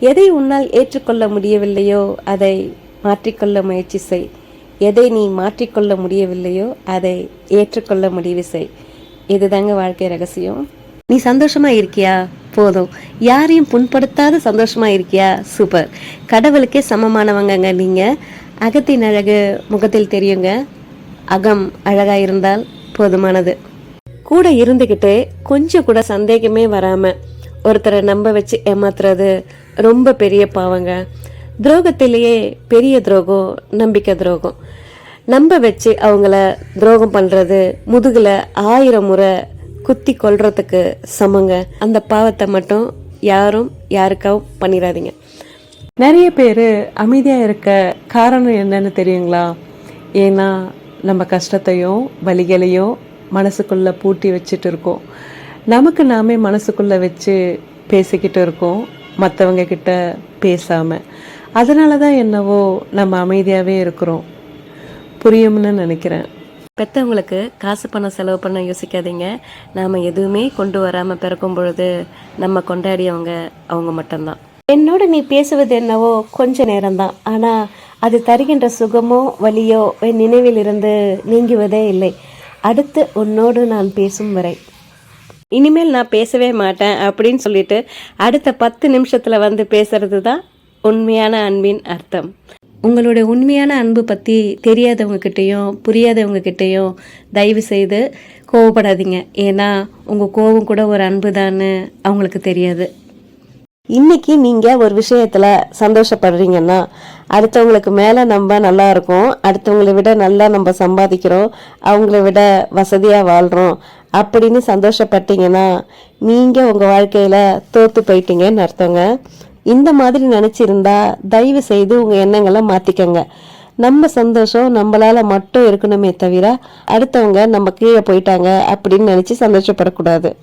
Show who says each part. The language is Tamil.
Speaker 1: எதை உன்னால் ஏற்றுக்கொள்ள முடியவில்லையோ அதை மாற்றிக்கொள்ள முயற்சி செய். எதை நீ மாற்றிக்கொள்ள முடியவில்லையோ அதை ஏற்றுக்கொள்ள முடிவு செய். இதுதாங்க வாழ்க்கை ரகசியம். நீ சந்தோஷமா இருக்கியா? போதும். யாரையும் புண்படுத்தாத சந்தோஷமா இருக்கியா? சூப்பர். கடவுளுக்கே சமமானவங்கங்க நீங்க. அகத்தின் அழகு முகத்தில் தெரியுங்க. அகம் அழகா இருந்தால் போதுமானது. கூட இருந்துகிட்டு கொஞ்சம் கூட சந்தேகமே வராம ஒருத்தரை நம்ப வச்சு ஏமாத்துறது ரொம்ப பெரிய பாவங்க. துரோகத்திலேயே பெரிய துரோகம் நம்பிக்கை துரோகம். நம்ப வச்சு அவங்கள துரோகம் பண்ணுறது முதுகில் ஆயிரம் முறை குத்தி கொல்றதுக்கு சமங்க. அந்த பாவத்தை மட்டும் யாரும் யாருக்காவும் பண்ணிடாதீங்க
Speaker 2: நிறைய பேர் அமைதியாக இருக்க காரணம் என்னன்னு தெரியுங்களா? ஏன்னா நம்ம கஷ்டத்தையும் வலிகளையும் மனசுக்குள்ளே பூட்டி வச்சுட்டு இருக்கோம். நமக்கு நாமே மனசுக்குள்ளே வச்சு பேசிக்கிட்டு இருக்கோம் மற்றவங்க கிட்ட பேசாமல் அதனால தான் என்னவோ நம்ம அமைதியாகவே இருக்கிறோம். புரியும்னு நினைக்கிறேன்.
Speaker 1: பெற்றவங்களுக்கு காசு பணம் செலவு பண்ண யோசிக்காதீங்க. நாம் எதுவுமே கொண்டு வராமல் பிறக்கும் பொழுது நம்ம கொண்டாடியவங்க அவங்க மட்டும்தான். என்னோட நீ பேசுவது என்னவோ கொஞ்ச நேரம்தான். ஆனால் அது தருகின்ற சுகமோ வலியோ என் நினைவிலிருந்து நீங்குவதே இல்லை. அடுத்து உன்னோடு நான் பேசும் வரை. இனிமேல் நான் பேசவே மாட்டேன் அப்படின்னு சொல்லிட்டு அடுத்த பத்து நிமிஷத்தில் வந்து பேசுறது தான் உண்மையான அன்பின் அர்த்தம். உங்களோட உண்மையான அன்பு பற்றி தெரியாதவங்க புரியாதவங்கக்கிட்டேயும் புரியாதவங்க தயவு செய்து கோவப்படாதீங்க. ஏன்னா உங்கள் கோவம் கூட ஒரு அன்பு தான்னு அவங்களுக்கு தெரியாது. இன்னைக்கு நீங்கள் ஒரு விஷயத்தில் சந்தோஷப்படுறீங்கன்னா அடுத்தவங்களுக்கு மேலே நம்ம நல்லா இருக்கோம் அடுத்தவங்களை விட நல்லா நம்ம சம்பாதிக்கிறோம் அவங்கள விட வசதியாக வாழ்கிறோம் அப்படின்னு சந்தோஷப்பட்டீங்கன்னா நீங்கள் உங்கள் வாழ்க்கையில் தோற்று போயிட்டீங்கன்னு அர்த்தங்க. இந்த மாதிரி நினச்சிருந்தா தயவு செய்து உங்கள் எண்ணங்களை மாற்றிக்கங்க நம்ம சந்தோஷம் நம்மளால மட்டும் இருக்கணுமே தவிர அடுத்தவங்க நம்ம கீழே போயிட்டாங்க அப்படின்னு நினச்சி சந்தோஷப்படக்கூடாது.